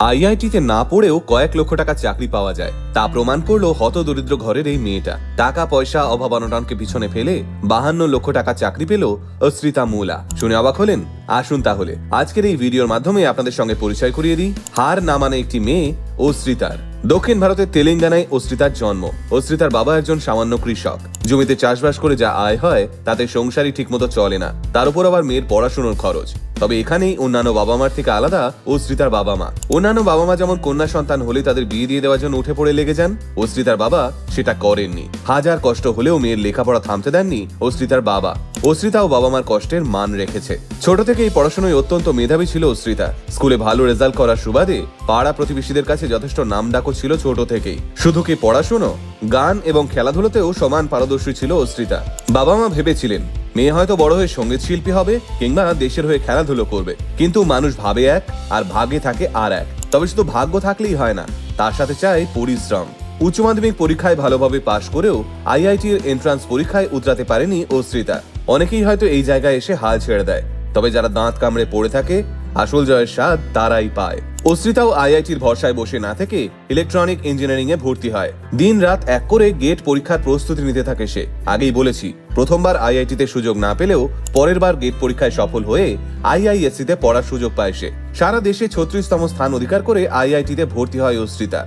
আইআইটিতে না পড়েও কয়েক লক্ষ টাকা চাকরি পাওয়া যায়। তা প্রমাণ করল হত দরিদ্র ঘরের এই মেয়েটা। টাকা, পয়সা, অভাব অনটনকে পিছনে ফেলে বাহান্ন লক্ষ টাকা চাকরি পেল অশ্রিতা মুলা। শুনে অবাক হলেন? আসুন তাহলে। আজকের এই ভিডিওর মাধ্যমে আপনাদের সঙ্গে পরিচয় করিয়ে দিই। হার না মানে একটি মেয়ে, অশ্রিতার। দক্ষিণ ভারতের তেলেঙ্গানায় অশ্রিতার জন্ম। অশ্রিতার বাবা একজন সামান্য কৃষক। জমিতে চাষবাস করে যা আয় হয়, তাতে সংসারই ঠিকমতো চলে না। তার উপর আবার মেয়ের পড়াশোনার খরচ। তবে এখানেই অন্যান্য বাবা মার থেকে আলাদা অশ্রিতার বাবা মা অন্যান্য বাবা মা যেমন কন্যা সন্তান হলে তাদের বিয়ে দিয়ে দেওয়ার জন্য উঠে পড়ে লেগে যান, অশ্রিতার বাবা সেটা করেননি। হাজার কষ্ট হলেও মেয়ের লেখাপড়া থামতে দেননি অশ্রিতার বাবা। অশ্রিতা ও বাবা মার কষ্টের মান রেখেছে। ছোট থেকে এই পড়াশোনায় অত্যন্ত মেধাবী ছিল অশ্রিতা। স্কুলে ভালো রেজাল্ট করার সুবাদে পাড়া প্রতিবেশীদের কাছে যথেষ্ট নাম ডাকও ছিল ছোট থেকেই। শুধু কি পড়াশুনো? গান এবং খেলাধুলোতেও সমান পারদর্শী ছিল অশ্রিতা বাবা মা ভেবেছিলেন, মেয়ে হয়তো বড় হয়ে সংগীত শিল্পী হবে কিংবা দেশের হয়ে খেলাধুলো করবে। কিন্তু মানুষ ভাবে এক, আর ভাগে থাকে আর এক। তবে শুধু ভাগ্য থাকলেই হয় না, তার সাথে চাই পরিশ্রম। উচ্চ মাধ্যমিক পরীক্ষায় ভালোভাবে পাশ করেও আইআইটি এর এন্ট্রান্স পরীক্ষায় উতরাতে পারেনি অশ্রিতা অনেকেই হয়তো এই জায়গায় এসে হাল ছেড়ে দেয়। তবে যারা দাঁত কামড়ে পড়ে থাকে, আসল জয়ের স্বাদ তারাই পায়। অশ্রিতাও আইআইটির ভরসায় বসে না থেকে ইলেকট্রনিক ইঞ্জিনিয়ারিং এ ভর্তি হয়। দিন রাত এক করে গেট পরীক্ষার প্রস্তুতি নিতে থাকে সে। আগেই বলেছি, প্রথমবার আইআইটিতে সুযোগ না পেলেও পরের বার গেট পরীক্ষায় সফল হয়ে আইআইএসসি তে পড়ার সুযোগ পায় সে। সারা দেশে ছত্রিশতম স্থান অধিকার করে আইআইটিতে ভর্তি হয় অশ্রিতা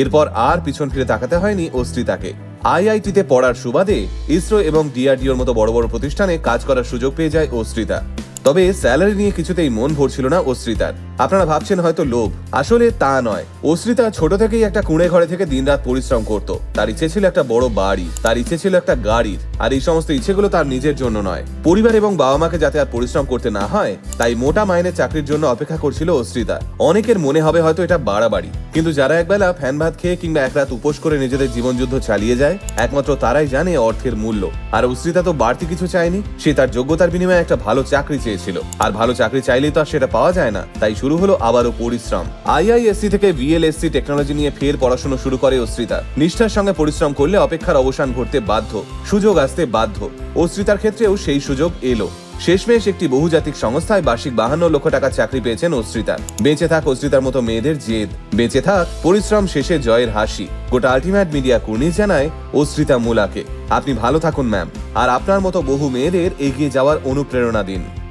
এরপর আর পিছন ফিরে তাকাতে হয়নি অশ্রিতাকে আইআইটিতে পড়ার সুবাদে ইসরো এবং ডিআরডিওর মতো বড় বড় প্রতিষ্ঠানে কাজ করার সুযোগ পেয়ে যায় অশ্রিতা তবে স্যালারি নিয়ে কিছুতেই মন ভরছিল না অশ্রিতার আপনারা ভাবছেন হয়তো লোভ। আসলে তা নয়। অশ্রিতা ছোট থেকেই একটা কুঁড়ে ঘরে থেকে দিনরাত পরিশ্রম করত। তার ইচ্ছে ছিল একটা বড় বাড়ি, তার ইচ্ছে ছিল একটা গাড়ির, আর এই সমস্ত ইচ্ছেগুলো তার নিজের জন্য নয়। পরিবার এবং বাবা মাকে যাতে আর পরিশ্রম করতে না হয়, তাই মোটা মাইনে চাকরির জন্য অপেক্ষা করছিল অশ্রিতা অনেকের মনে হবে হয়তো এটা বাড়াবাড়ি, কিন্তু যারা একবেলা ফ্যান ভাত খেয়ে কিংবা এক রাত উপোস করে নিজেদের জীবনযুদ্ধ চালিয়ে যায়, একমাত্র তারাই জানে অর্থের মূল্য। আর অশ্রিতা তো বাড়তি কিছু চায়নি, সে তার যোগ্যতার বিনিময়ে একটা ভালো চাকরি চেয়েছিল। আর ভালো চাকরি চাইলেই তো আর সেটা পাওয়া যায় না, তাই শুরু হলো আবারও পরিশ্রম। আইআইএসসি থেকে ভিএলএসসি টেকনোলজি নিয়ে ফের পড়াশোনা শুরু করে অশ্রিতা। নিষ্ঠার সঙ্গে পরিশ্রম করলে অপেক্ষার অবসান ঘটতে বাধ্য। সুযোগ আসতে বাধ্য। অশ্রিতার ক্ষেত্রেও সেই সুযোগ এলো। শেষমেশ একটি বহুজাতিক সংস্থায় বার্ষিক বাহান্ন লক্ষ টাকা চাকরি পেয়েছেন অশ্রিতা। বেঁচে থাক অশ্রিতার মতো মেয়েদের জেদ। বেঁচে থাক, পরিশ্রম শেষে জয়ের হাসি। গোটা আলটিমেট মিডিয়া কুর্নিশ জানায় অশ্রিতা মুলাকে। আপনি ভালো থাকুন, ম্যাম। আর আপনার মতো বহু মেয়েদের এগিয়ে যাওয়ার অনুপ্রেরণা দিন।